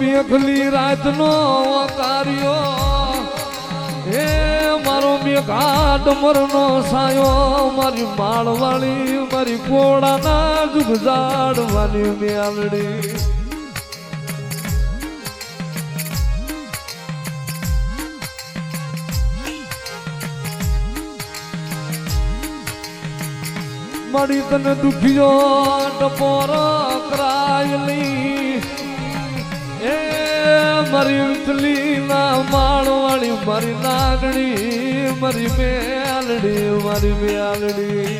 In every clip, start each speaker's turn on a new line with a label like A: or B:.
A: મેઘલી રાતનો કાર્યો હે મારો મેઘા ડમરનો સાયો, મારી માળવાળી, મારી કોળાના જુગ જાડવાની મેલડી. મળી તને દુખ્યો ટપોર કરાયલી. મારી ઉથલી ના માળવાળી મારી લાગણી, મારી મેલડી મારી મેલડી.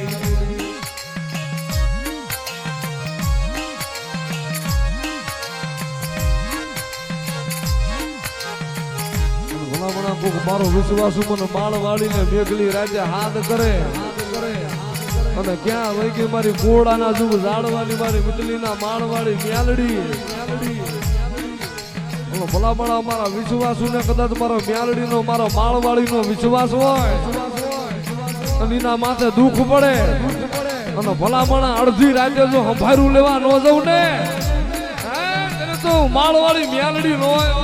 A: ભલા ભલા કોક મારો વિશ્વાસ મને માળ વાળીને મેઘલી રાજા હાથ કરે. અને ક્યાં વૈકી મારી ઘોડાના જુગ ઝાડવાની મારી મીટલીના માળવાળી મ્યાલડી ઓલો ભલા ભલા મારા વિશ્વાસુ ને કદાચ મારો મ્યાલડી નો મારો માળવાળી નો વિશ્વાસ હોય. અને એના માથે દુઃખ પડે. અને ભલા ભલા અડધી રાતે જો હંભારું લેવા ન જવું ને. તો માળવાળી મ્યાલડી નો હોય.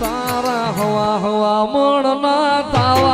A: તારા હવા હવા મળના તાવા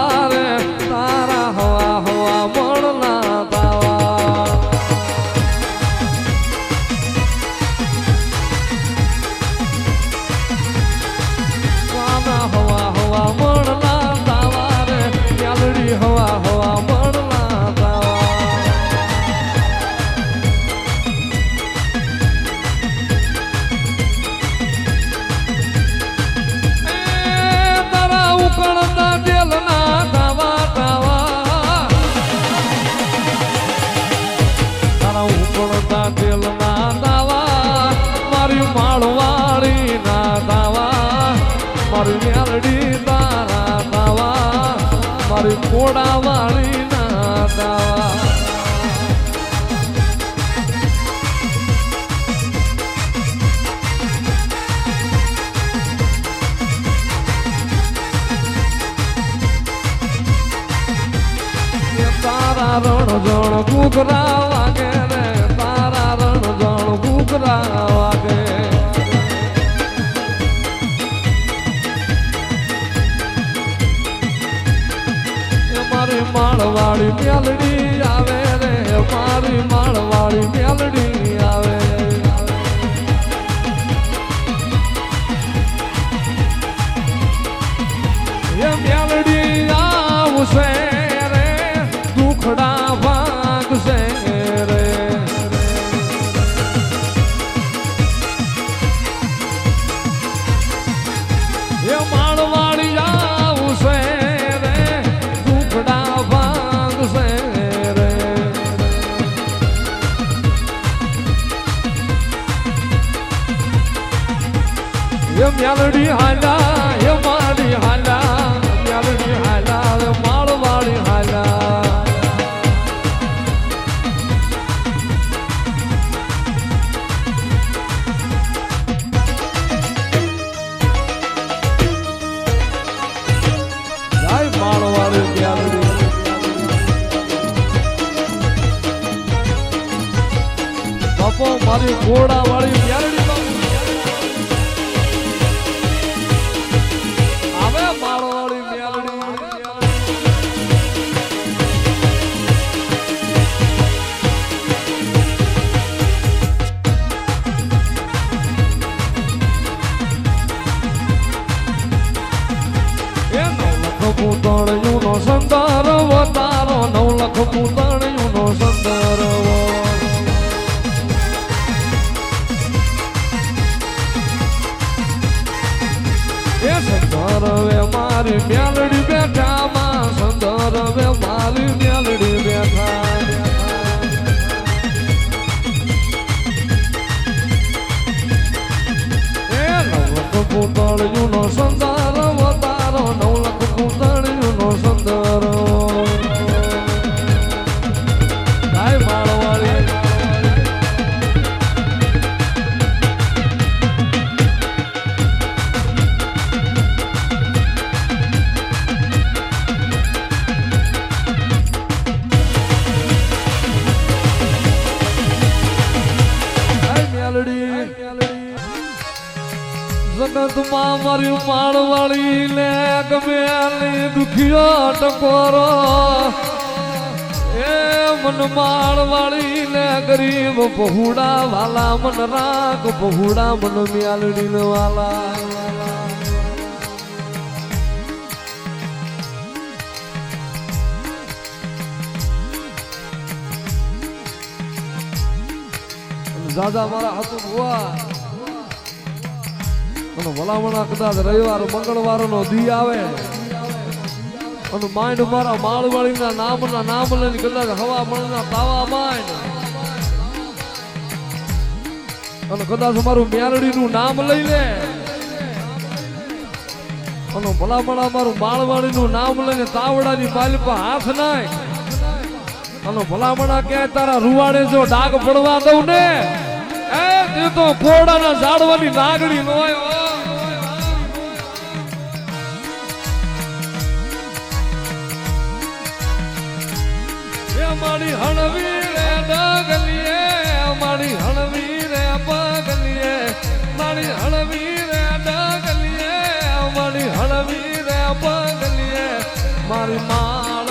A: માળવાળી ના દાવા, મારી મેલડી તારા દાવા, મારી કોડાવાળી ના દાવા. તારા રણ જણ કુકરા વાગે રે, તારા રણ જણ કુકરા વાગે માળવાળી મેલડી આવે રે મારી માળવાળી મેલડી. મારી મ્યાલડી બેઠા જગતમાં મારી માળવાળી ને ગમે દુખિયો ટકોરો. એ મન માળવાળી ને ગરીબ બહુડા વાલા, મન રાગ બહુડા, મન મ્યાલડી વાલા. દાદા મારા હાથું ભુવા અને ભલામણા કદાચ રવિવાર મંગળવાર નો દી આવે. અને માઇન્ડ મારા માળવાળી ના નામ ના નામ લઈને કદાચ હવા મળના તાવા માઇન્ડ અને કદાચ મારું મ્યારડી નું નામ લઈ લે. અને ભલામણા મારું માળવાળી નું નામ લઈને તાવડાની પર હાથ નાય. અને ભલામણા ક્યાંય તારા રૂવાડે જો ડાગ પડવા દઉં ને? એ, તે કોડાના ઝાડવાની નાગડી નો હોય હો. એ મારી હણવી રે, ડગલીએ. અમારી હણવી રે, પગલીએ. મારી હણવી રે, ડગલીએ. અમારી હણવી રે, પગલીએ. મારી માળવાળી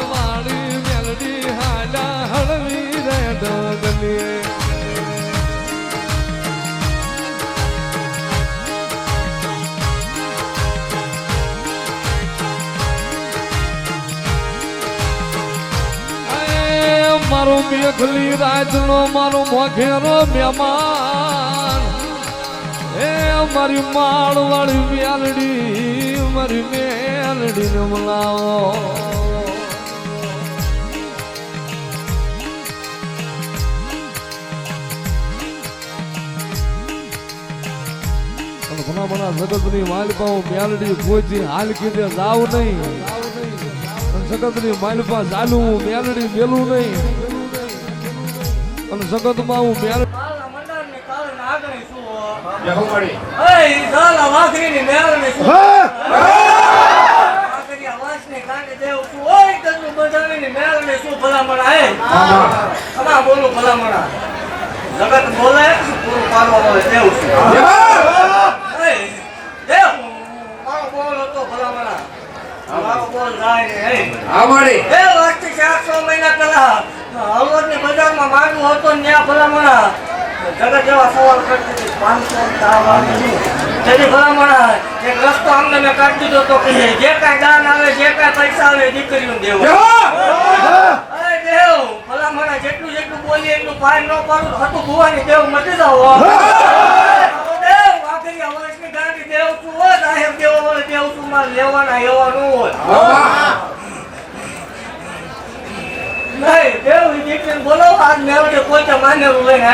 A: મારો મેઘલી રાજનો મારો મોઘેરો મહેમાન. એ મારી માળવાળી મેલડી મારી મેલડી ને બોલાવો. ઘણા બધા જગતની માલિપા હું મેલડી પહોંચી હાલ કીધે જાવ નહીં. જગતની માલિપા ચાલુ મેલડી મેલું નહીં. અને
B: આગળ શું હો? એ બોલું જગત બોલે પૂરું પાડવા વાળો દેવ શું? એ, દેવ, મારો બોલ હતો ભલામણા. મારો બોલ જાય ને, હે.
C: આમણી
B: બે વર્ષથી ચારસો મહિના પહેલા હળવદની હતો માંગવું ત્યાં ભલામણા જગત જેવા સવાલ કરતી હતી. પાંચસો તેની ભલામણા એક રસ્તો અમને મેં કાઢી દીધો તો કે જે કાંઈ દાન આવે જે કાંઈ પૈસા આવે દીકરીનું દેવું. અરે દેવ ભલામણા જેટલું જેટલું બોલીએ એટલું પાય ન પાડું હતું ભુવાની દેવ મટી જાવ દેવ આખરી દેવ હોય સાહેબ દેવ દેવ તું મારે લેવાના એવાનું હોય. નહીં દેવ દીકરીને બોલો આજ મેળવે પોતે માનેલું લઈને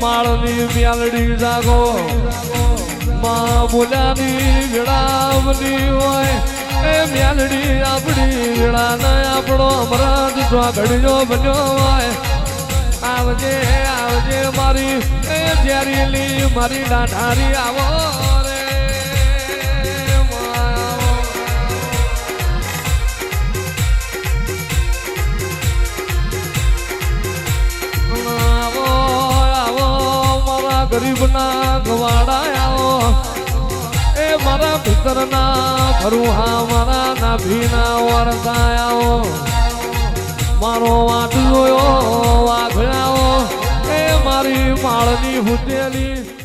A: માળની મ્યાલડી જાગો. મા બોલ્યાની વિડાવની હોય. એ મ્યાલડી આપણી વિડા ને આપણો અમરાજ ઘડીયો બન્યો હોય. આવજે આવજે મારી, એ ઝેરીલી મારી ડાઢારી આવો રે. મારા પિતરના ભરુહા મારા નાભીના વરસા મારો વાટ જોયો વાઘડાઓ એ મારી માળની હુતેલી